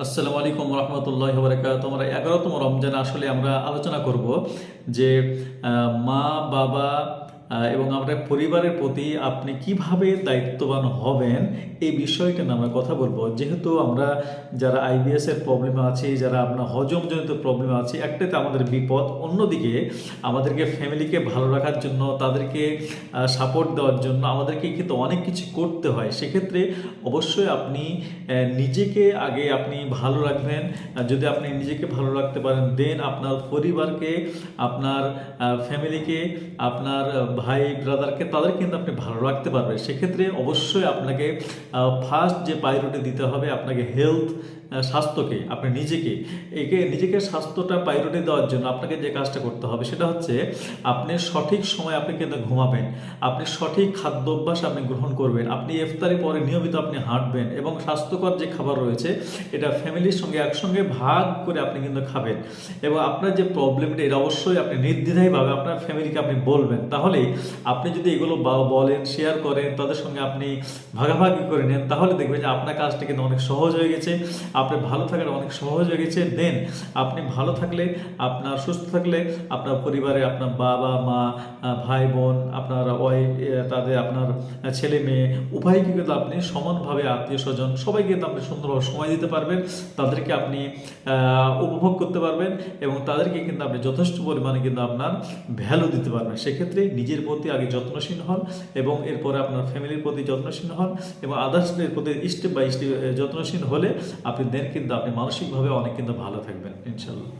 আসসালামু আলাইকুম রহমতুল্লাহ বরকাত আমরা এগারোতম রমজান আসলে আমরা আলোচনা করব যে মা বাবা এবং আমরা পরিবারের প্রতি আপনি কীভাবে দায়িত্ববান হবেন এই বিষয়টা নিয়ে আমরা কথা বলব। যেহেতু আমরা যারা আইবিএস এর প্রবলেম আছে, যারা আপনার হজমজনিত প্রবলেম আছে, একটাতে আমাদের বিপদ, অন্যদিকে আমাদেরকে ফ্যামিলিকে ভালো রাখার জন্য, তাদেরকে সাপোর্ট দেওয়ার জন্য আমাদেরকে কিন্তু অনেক কিছু করতে হয়। সেক্ষেত্রে অবশ্যই আপনি নিজেকে আগে আপনি ভালো রাখবেন। যদি আপনি নিজেকে ভালো রাখতে পারেন দেন আপনার পরিবারকে, আপনার ফ্যামিলিকে আপনার ভাই ব্রাদারকে তাদের কিন্তু আপনি ভালো রাখতে পারবেন। সেক্ষেত্রে অবশ্যই আপনাকে ফার্স্ট যে প্রায়োরিটি দিতে হবে আপনাকে হেলথ স্বাস্থ্যকে, আপনি নিজেকে। একে, নিজেকে স্বাস্থ্যটা প্রায়োরিটি দেওয়ার জন্য আপনাকে যে কাজটা করতে হবে সেটা হচ্ছে, আপনি সঠিক সময় আপনি কিন্তু ঘুমাবেন। আপনি সঠিক খাদ্য অভ্যাস আপনি গ্রহণ করবেন। আপনি ইফতারি পরে নিয়মিত আপনি হাঁটবেন এবং স্বাস্থ্যকর যে খাবার রয়েছে, এটা ফ্যামিলির সঙ্গে একসঙ্গে ভাগ করে আপনি কিন্তু খাবেন। এবং আপনার যে প্রবলেমটা এটা অবশ্যই আপনি নির্দ্বিধায়ভাবে আপনার ফ্যামিলিকে আপনি বলবেন। তাহলে আপনি যদি এগুলো বলেন শেয়ার করেন, তাদের সঙ্গে আপনি ভাগাভাগি করে নেন, তাহলে দেখবেন যে আপনার কাজটা কিন্তু অনেক সহজ হয়ে গেছে, আপনি ভালো থাকাটা অনেক সহজ হয়ে গেছে। দেন আপনি ভালো থাকলে, আপনার সুস্থ থাকলে, আপনার পরিবারে আপনার বাবা, মা ভাই, বোন, আপনার ওয়াই তাদের আপনার ছেলে, মেয়ে উভয়কে কিন্তু আপনি সমানভাবে আত্মীয় স্বজন সবাইকে কিন্তু আপনি সুন্দরভাবে সময় দিতে পারবেন, তাদেরকে আপনি উপভোগ করতে পারবেন এবং তাদেরকে কিন্তু আপনি যথেষ্ট পরিমাণে কিন্তু আপনার ভ্যালু দিতে পারবেন। সেক্ষেত্রে নিজের প্রতি আগে যত্নশীল হন এবং এরপরে আপনার ফ্যামিলির প্রতি যত্নশীল হন এবং আদার্সদের প্রতি স্টেপ বাই স্টেপ যত্নশীল হলে আপনি দেন কিন্তু আপনি মানসিকভাবে অনেক কিন্তু ভালো থাকবেন ইনশাল্লাহ